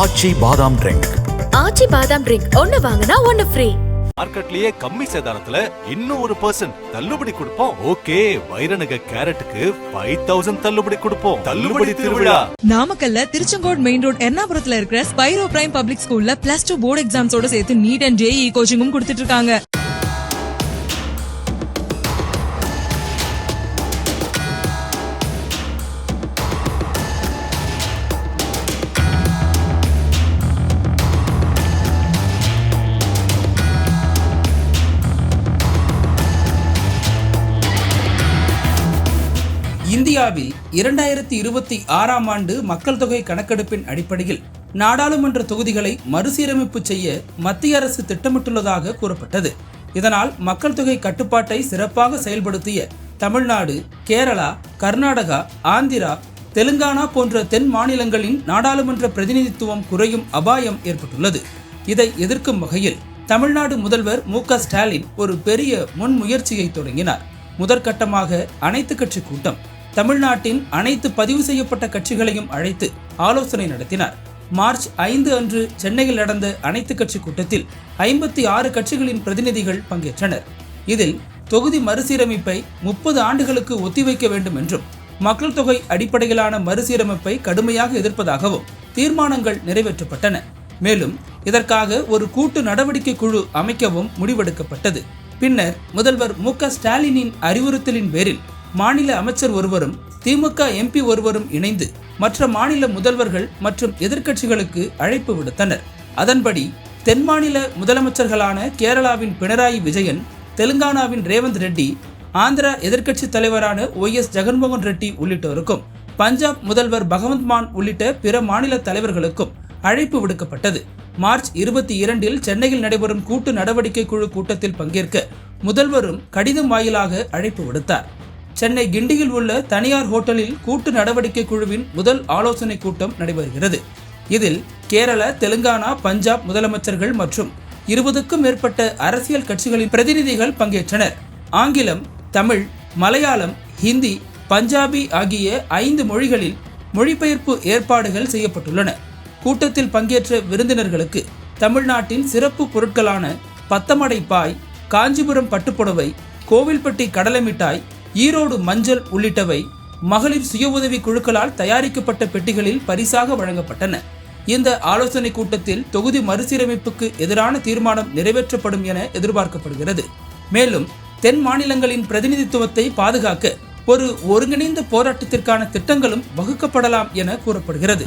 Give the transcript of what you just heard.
ஆச்சி பாதாம் ட்ரிங்க் ஆச்சி பாதாம் ட்ரிங்க் ஒன்னு வாங்கினா ஒன்னு ஃப்ரீ மார்க்கெட்லயே கம்மி சேதாரத்துல இன்னும் ஒரு பர்சன்ட் தள்ளுபடி கொடுப்போம். ஓகே வைரநக கேரட்டுக்கு ஃபைவ் தௌசண்ட் தள்ளுபடி கொடுப்போம். தள்ளுபடி திருவிழா. நாமக்கல்ல திருச்செங்கோடு மெயின் ரோட் எர்ணாபுரத்துல இருக்கிற ஸ்பைரோ பிரைம் பப்ளிக் ஸ்கூல்ல பிளஸ் டூ போர்டு எக்ஸாம்ஸோட சேர்த்து நீட் அண்ட் ஜேஇ கோச்சிங்கும் கொடுத்துட்டு இருக்காங்க. இந்தியாவில் இரண்டாயிரத்தி இருபத்தி ஆறாம் ஆண்டு மக்கள் தொகை கணக்கெடுப்பின் அடிப்படையில் நாடாளுமன்ற தொகுதிகளை மறுசீரமைப்பு செய்ய மத்திய அரசு திட்டமிட்டுள்ளதாக கூறப்பட்டது. இதனால் மக்கள் தொகை கட்டுப்பாட்டை சிறப்பாக செயல்படுத்திய தமிழ்நாடு கேரளா கர்நாடகா ஆந்திரா தெலுங்கானா போன்ற தென் மாநிலங்களின் நாடாளுமன்ற பிரதிநிதித்துவம் குறையும் அபாயம் ஏற்பட்டுள்ளது. இதை எதிர்க்கும் வகையில் தமிழ்நாடு முதல்வர் மு க ஸ்டாலின் ஒரு பெரிய முன்முயற்சியை தொடங்கினார். முதற்கட்டமாக அனைத்து கட்சி கூட்டம் தமிழ்நாட்டின் அனைத்து பதிவு செய்யப்பட்ட கட்சிகளையும் அழைத்து ஆலோசனை நடத்தினார். மார்ச் ஐந்து அன்று சென்னையில் நடந்த அனைத்து கட்சி கூட்டத்தில் ஐம்பத்தி ஆறு கட்சிகளின் பிரதிநிதிகள் பங்கேற்றனர். இதில் தொகுதி மறுசீரமைப்பை முப்பது ஆண்டுகளுக்கு ஒத்திவைக்க வேண்டும் என்றும் மக்கள் தொகை அடிப்படையிலான மறுசீரமைப்பை கடுமையாக எதிர்ப்பதாகவும் தீர்மானங்கள் நிறைவேற்றப்பட்டன. மேலும் இதற்காக ஒரு கூட்டு நடவடிக்கை குழு அமைக்கவும் முடிவெடுக்கப்பட்டது. பின்னர் முதல்வர் மு ஸ்டாலினின் அறிவுறுத்தலின் பேரில் மாநில அமைச்சர் ஒருவரும் திமுக எம்பி ஒருவரும் இணைந்து மற்ற மாநில முதல்வர்கள் மற்றும் எதிர்க்கட்சிகளுக்கு அழைப்பு விடுத்தனர். அதன்படி தென் மாநில முதலமைச்சர்களான கேரளாவின் பினராயி விஜயன் தெலுங்கானாவின் ரேவந்த் ரெட்டி ஆந்திரா எதிர்க்கட்சி தலைவரான ஒய் எஸ் ஜெகன்மோகன் ரெட்டி உள்ளிட்டோருக்கும் பஞ்சாப் முதல்வர் பகவந்த் மான் உள்ளிட்ட பிற மாநில தலைவர்களுக்கும் அழைப்பு விடுக்கப்பட்டது. மார்ச் இருபத்தி இரண்டில் சென்னையில் நடைபெறும் கூட்டு நடவடிக்கை குழு கூட்டத்தில் பங்கேற்க முதல்வரும் கடிதம் வாயிலாக அழைப்பு விடுத்தார். சென்னை கிண்டியில் உள்ள தனியார் ஹோட்டலில் கூட்டு நடவடிக்கை குழுவின் முதல் ஆலோசனை கூட்டம் நடைபெறுகிறது. இதில் கேரள தெலுங்கானா பஞ்சாப் முதலமைச்சர்கள் மற்றும் இருபதுக்கும் மேற்பட்ட அரசியல் கட்சிகளின் பிரதிநிதிகள் பங்கேற்றனர். ஆங்கிலம் தமிழ் மலையாளம் ஹிந்தி பஞ்சாபி ஆகிய ஐந்து மொழிகளில் மொழிபெயர்ப்பு ஏற்பாடுகள் செய்யப்பட்டுள்ளன. கூட்டத்தில் பங்கேற்ற விருந்தினர்களுக்கு தமிழ்நாட்டின் சிறப்பு பொருட்களான பத்தமடை பாய் காஞ்சிபுரம் பட்டுப்புடவை கோவில்பட்டி கடலை மிட்டாய் ஈரோடு மஞ்சள் உள்ளிட்டவை மகளிர் சுய உதவி குழுக்களால் தயாரிக்கப்பட்ட பெட்டிகளில் பரிசாக வழங்கப்பட்டன. இந்த ஆலோசனை கூட்டத்தில் தொகுதி மறுசீரமைப்புக்கு எதிரான தீர்மானம் நிறைவேற்றப்படும் என எதிர்பார்க்கப்படுகிறது. மேலும் தென் மாநிலங்களின் பிரதிநிதித்துவத்தை பாதுகாக்க ஒரு ஒருங்கிணைந்த போராட்டத்திற்கான திட்டங்களும் வகுக்கப்படலாம் என கூறப்படுகிறது.